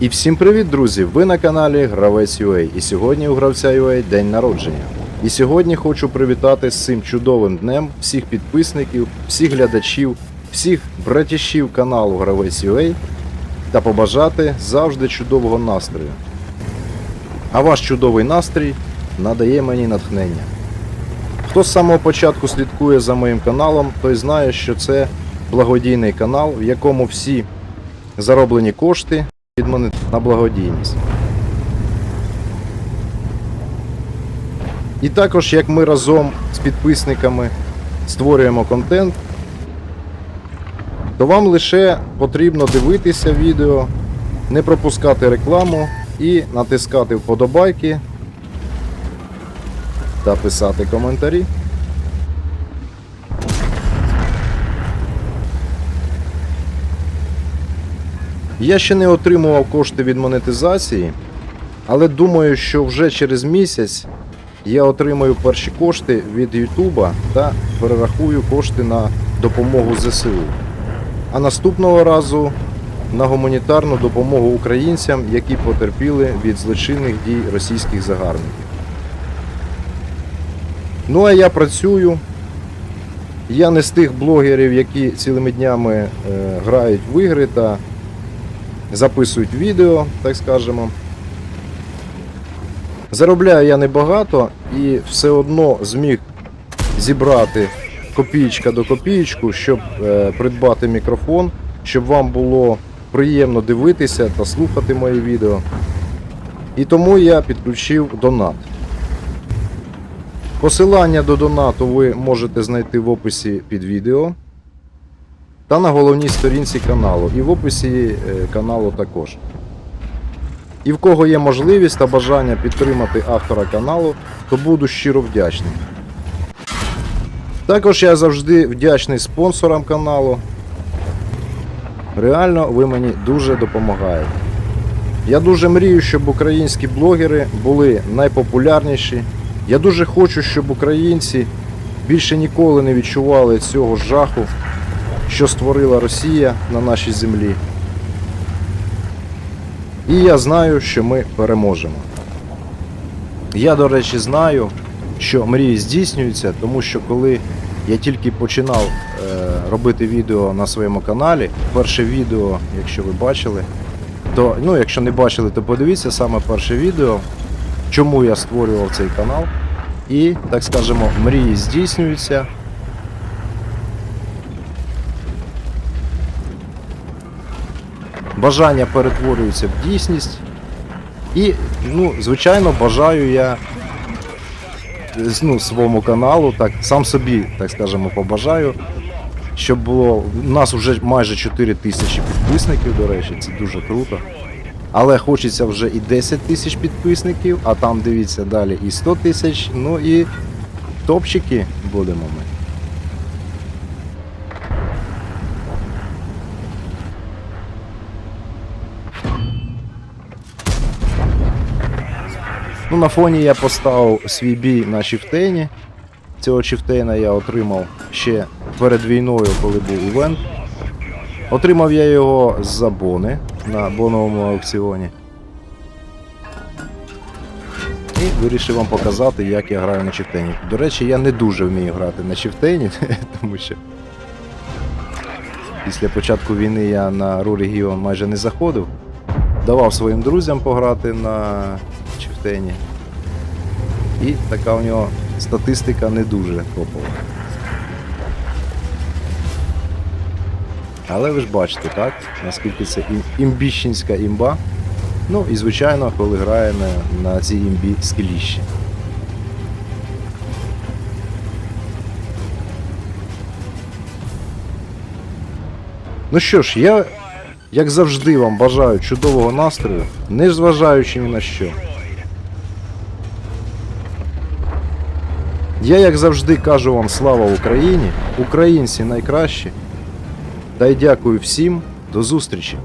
І всім привіт, друзі! Ви на каналі Гравець UA. І сьогодні у гравця UA день народження. І сьогодні хочу привітати з цим чудовим днем всіх підписників, всіх глядачів, всіх братішів каналу Гравець UA та побажати завжди чудового настрою. А ваш чудовий настрій надає мені натхнення. Хто з самого початку слідкує за моїм каналом, той знає, що це благодійний канал, в якому всі зароблені кошти від мене на благодійність. І також, як ми разом з підписниками створюємо контент, то вам лише потрібно дивитися відео, не пропускати рекламу і натискати вподобайки та писати коментарі. Я ще не отримував кошти від монетизації, але думаю, що вже через місяць я отримаю перші кошти від Ютуба та перерахую кошти на допомогу ЗСУ. А наступного разу на гуманітарну допомогу українцям, які потерпіли від злочинних дій російських загарбників. Ну а я працюю. Я не з тих блогерів, які цілими днями е, грають в ігри та записують відео, так скажемо. Заробляю я небагато і все одно зміг зібрати копієчка до копієчку, щоб е, придбати мікрофон, щоб вам було приємно дивитися та слухати мої відео. І тому я підключив донат. Посилання до донату ви можете знайти в описі під відео та на головній сторінці каналу, і в описі е, каналу також. І в кого є можливість та бажання підтримати автора каналу, то буду щиро вдячний. Також я завжди вдячний спонсорам каналу. Реально ви мені дуже допомагаєте. Я дуже мрію, щоб українські блогери були найпопулярніші. Я дуже хочу, щоб українці більше ніколи не відчували цього жаху, що створила Росія на нашій землі. І я знаю, що ми переможемо. Я, до речі, знаю, що мрії здійснюються, тому що коли я тільки починав е, робити відео на своєму каналі, перше відео, якщо ви бачили, то ну, якщо не бачили, то подивіться саме перше відео, чому я створював цей канал. І, так скажемо, мрії здійснюються. Бажання перетворюються в дійсність. І, ну, звичайно, бажаю я ну, своєму каналу, так, сам собі, так скажемо, побажаю, щоб було. У нас вже майже 4 тисячі підписників, до речі, це дуже круто. Але хочеться вже і 10 тисяч підписників, а там дивіться далі і 100 тисяч, ну і топчики будемо ми. Ну, на фоні я поставив свій бій на Чифтейні. Цього Чифтейна я отримав ще перед війною, коли був івент. Отримав я його з-за бони на боновому аукціоні. І вирішив вам показати, як я граю на Чифтені. До речі, я не дуже вмію грати на Чифтені, тому що після початку війни я на Ру регіон майже не заходив. Давав своїм друзям пограти на Чифтені. І така у нього статистика не дуже топова. Але ви ж бачите, так? Наскільки це ім- імбіщенська імба. Ну і звичайно, коли грає на, на цій імбі скеліще. Ну що ж, я, як завжди, вам бажаю чудового настрою, не зважаючи ні на що. Я, як завжди, кажу вам слава Україні, українці найкращі. Та й дякую всім, до зустрічі!